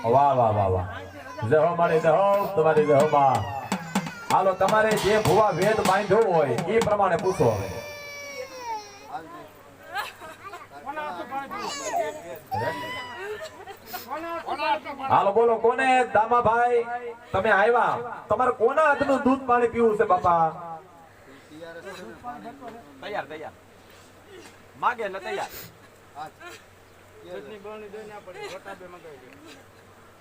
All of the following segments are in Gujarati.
વાહ વાહ વાહ વાહ. જય હો મારી જય હો તમારી માં હાલો તમારે જે ભુવા વેદ બાંધ્યો હોય એ પ્રમાણે પૂછો હવે. હાલો બોલો કોને? દામાભાઈ તમે આવ્યા તમારે કોના હાથનું દૂધ પાણી પીવું છે બાપા? તૈયાર તૈયાર. માગે એટલે તૈયાર.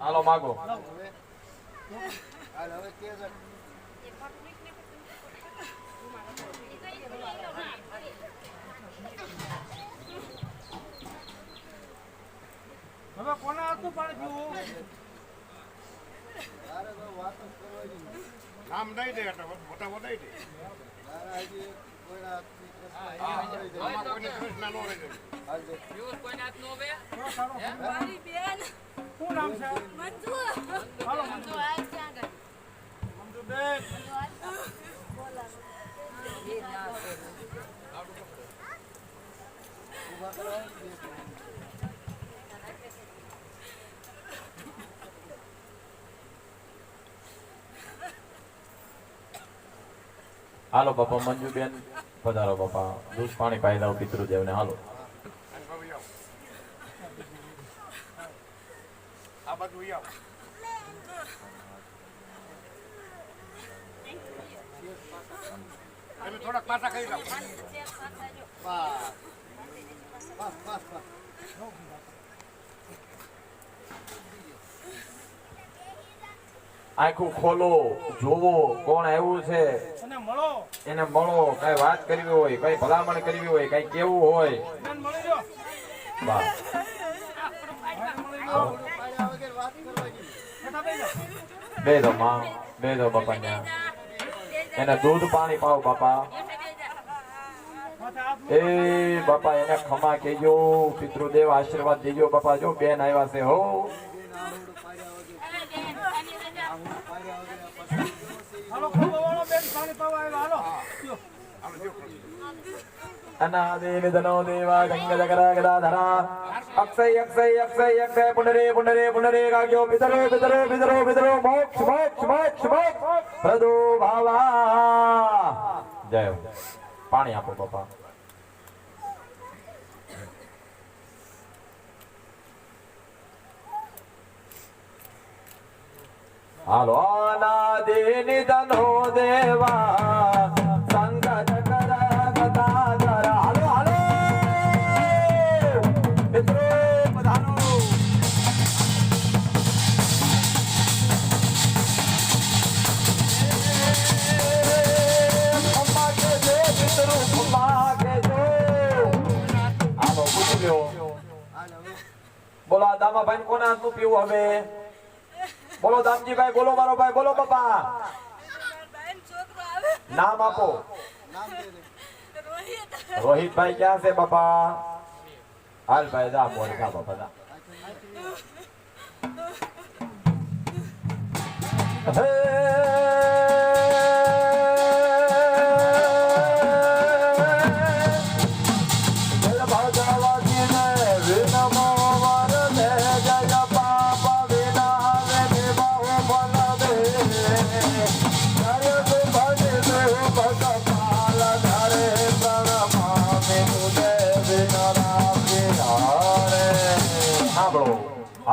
હાલો માગો. હવે કોના હાથનું પાણી પીવું નામ દઈ દે એટલે મોટા દઈ દે. આમાં કોઈને પ્રશ્ન ન રહી જાય મારી બેન શું નામ છે મંજુ હાલો બાપા, મંજુબેન. પધારો બાપા. દૂધ પાણી પાઈ દઉં પિતૃદેવને. હાલો. થોડાક પાછા આવો. આ બાજુ ઈ આવો તમે થોડાક પાછા કરી લાવો આખું ખોલો જોવો કોણ આવ્યું છે. એને મળો કઈ વાત કરવી હોય કઈ ભલામણ કરવી હોય કઈ કેવું હોય. બે દો માં બે દો બાપા એને દૂધ પાણી પાવ બાપા. એ બાપા એને ખમા કેજો પિતૃદેવ આશીર્વાદ દેજો બાપા. જો બેન આવ્યા છે હો હાલો ખોલો વાળો બેન પાણી પાવા આવ્યા હાલો પાણી આપો બાપા હાલો દેવા બોલો ભાઈ કોને હાથનું પીવું હવે. બોલો દામજીભાઈ, બોલો મારો ભાઈ, બોલો બાપા. નામ આપો. રોહિતભાઈ ક્યાં છે બાપા? હાલ ભાઈ, જા, બોલ, જા, બાપા, જા. હે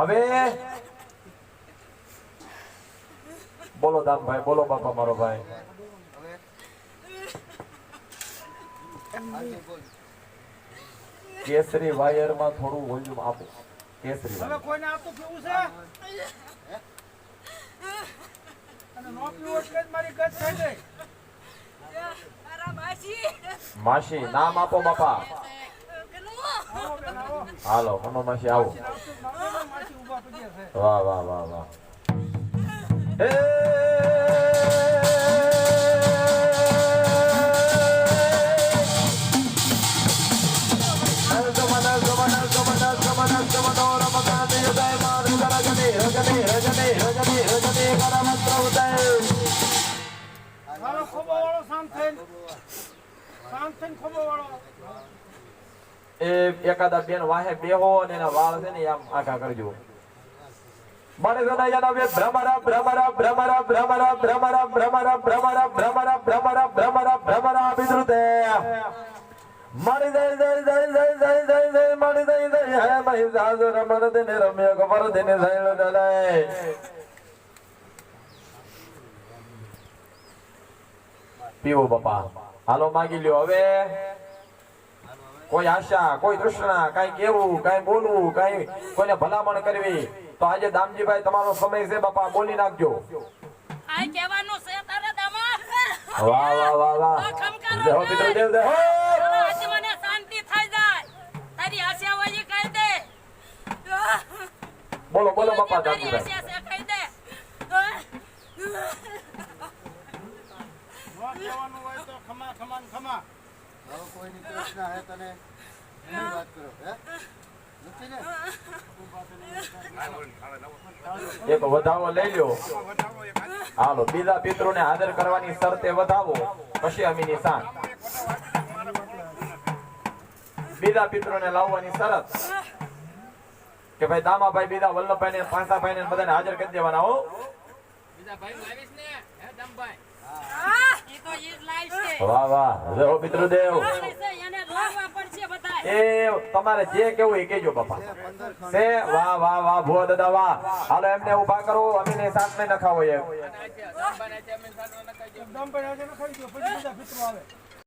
હવે બોલો દામભાઈ બોલો બાપા મારો ભાઈ. કેસરી વાયરમાં થોડું વોલ્યુમ આપો. કેસરી હવે કોઈને આપતું પીવું છે? અને નો પીવું એટલે જ મારી ગત થઈ ગઈ. માસી નામ આપો બાપા. હાલો હનો માસી આવો. વાહ વાહ વાહ વાહ. એકાદા બેન વાહે બેહો અને એના વાળ છે ને આમ આખા કરજો. પીવો બાપા હાલો માગી લ્યો હવે કોઈ આશા કોઈ તૃષ્ણા કઈ કેવું કઈ બોલવું કઈ કોઈને ભલામણ કરવી તો આજે દામજીભાઈ તમારો સમય છે બાપા બોલી નાખજો. આ કહેવાનું છે તારે દામા. વાહ વાહ વાહ વાહ. દેહો દેવ દેહો આજે મને શાંતિ થઈ જાય. તારી આશા હોય કહી દે. બોલો બોલો બાપા દામજીભાઈ. કહી દે. કહેવાનું હોય તો ખમા ખમા ખમા. હવે કોઈની કૃષ્ણ હે તને એની વાત કરો હે? એક વધાવો લઈ લ્યો. હાલો બીજા પિતૃને હાજર કરવાની શરતે વધાવો. પછી અમીની સાંજ. બીજા પિતૃને લાવવાની શરત. કે ભાઈ દામાભાઈ બીજા વલ્લભભાઈ ને પાંસાભાઈ ને બધાને હાજર કરી દેવાના હો. વાહ વાહ. મિત્રો હો. એ તમારે જે કેવું એ કેજો બાપા. સે વાહ વાહ વાહ ભો દાદા વાહ. હાલો એમને ઊભા કરો અમીને સાથ ને નખાવો એ.